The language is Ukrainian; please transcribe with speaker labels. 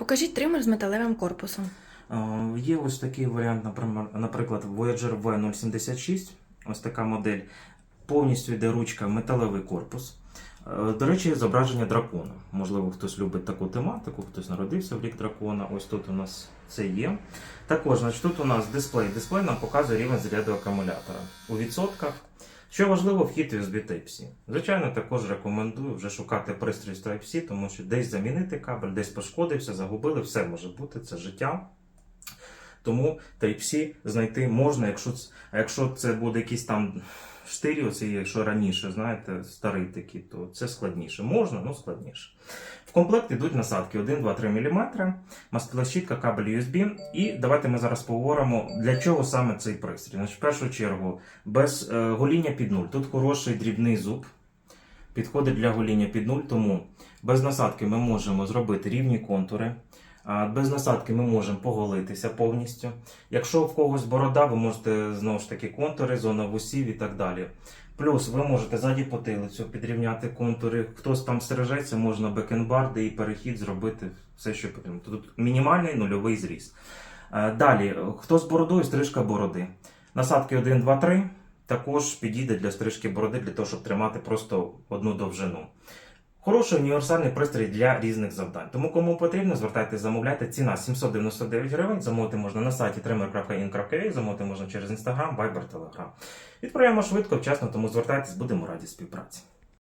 Speaker 1: Покажіть тример з металевим корпусом.
Speaker 2: Е, Є ось такий варіант, наприклад, Voyager V076, ось така модель. Повністю йде ручка металевий корпус. Е, До речі, зображення дракона. Можливо, хтось любить таку тематику, хтось народився в рік дракона. Ось тут у нас це є. Також, значить, тут у нас дисплей. Дисплей нам показує рівень заряду акумулятора у відсотках. Що важливо, вхід USB Type-C. Звичайно, також рекомендую вже шукати пристрій з Type-C, тому що десь замінити кабель, десь пошкодився, загубили, все може бути, це життя. Тому Type-C знайти можна, якщо, якщо це буде якийсь там штирі, оці, якщо раніше, знаєте, старий такий, то це складніше. Можна, але складніше. В комплект йдуть насадки 1, 2, 3 мм, мастилощітка, кабель USB. І давайте ми зараз поговоримо, для чого саме цей пристрій. Значить, в першу чергу, без е, гоління під нуль. Тут хороший дрібний зуб. Підходить для гоління під нуль, тому без насадки ми можемо зробити рівні контури. Без насадки ми можемо поголитися повністю. Якщо в когось борода, ви можете знову ж таки контури, зона вусів і так далі. Плюс ви можете ззаді потилицю підрівняти контури. Хтось там стережеться, можна бекенбарди і перехід зробити все, що потрібно. Тут мінімальний нульовий зріз. Е, Далі, хто з бородою, стрижка бороди. Насадки 1, 2, 3 також підійде для стрижки бороди, для того, щоб тримати просто одну довжину. Хороший універсальний пристрій для різних завдань. Тому кому потрібно, звертайтеся, замовляйте. Ціна 799 гривень. Замовити можна на сайті trimmer.in.ua, замовити можна через Instagram, Viber, Telegram. Відправляємо швидко, вчасно, тому звертайтесь, будемо раді співпраці.